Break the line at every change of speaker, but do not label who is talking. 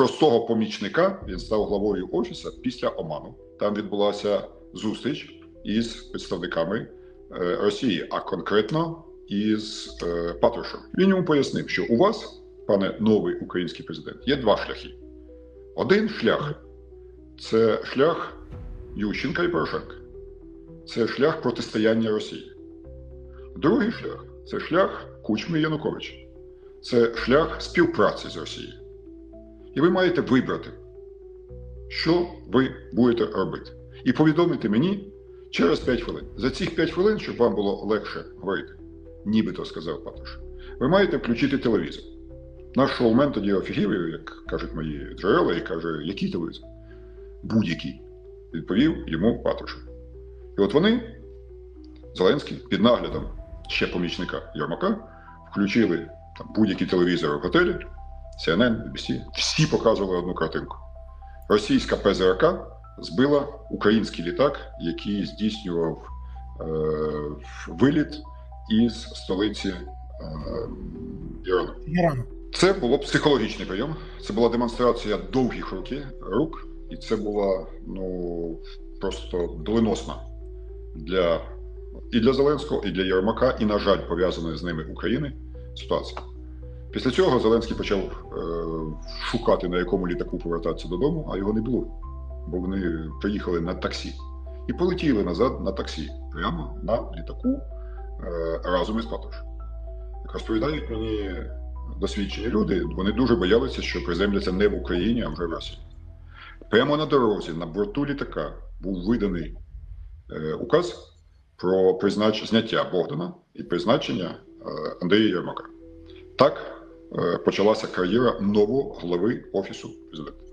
простого помічника він став главою офісу після Оману. Там відбулася зустріч із представниками е, Росії, а конкретно із е, Патрушем. Він йому пояснив, що у вас, пане новий український президент, є два шляхи. Один шлях це шлях Ющенка і Порошенка. Це шлях протистояння Росії. Другий шлях це шлях Кучми Януковича. Це шлях співпраці з Росією. І ви маєте вибрати, що ви будете робити. І повідомити мені через 5 хвилин. За цих 5 хвилин, щоб вам було легше говорити, нібито сказав Патруш, ви маєте включити телевізор. Наш шоумен тоді офігів, як кажуть мої джерела, і каже, який телевізор? Будь-який. Відповів йому Патруш. І от вони, Зеленський, під наглядом ще помічника Єрмака, включили там, будь-які телевізори в готелі, CNN, BBC, всі показували одну картинку. Російська ПЗРК збила український літак, який здійснював е, виліт із столиці е, Ірану.
Ірану.
Це було психологічний прийом. Це була демонстрація довгих руки, рук, і це була ну просто доленосна для і для Зеленського, і для Єрмака, і, на жаль, пов'язаної з ними України ситуація. Після цього Зеленський почав е, шукати, на якому літаку повертатися додому, а його не було. Бо вони приїхали на таксі і полетіли назад на таксі, прямо на літаку е, разом із Патрушем. Як розповідають мені досвідчені люди, вони дуже боялися, що приземляться не в Україні, а вже в Росії. Прямо на дорозі, на борту літака, був виданий е, указ про признач... зняття Богдана і призначення е, Андрія Єрмака. Так почалася кар'єра нового глави Офісу президента.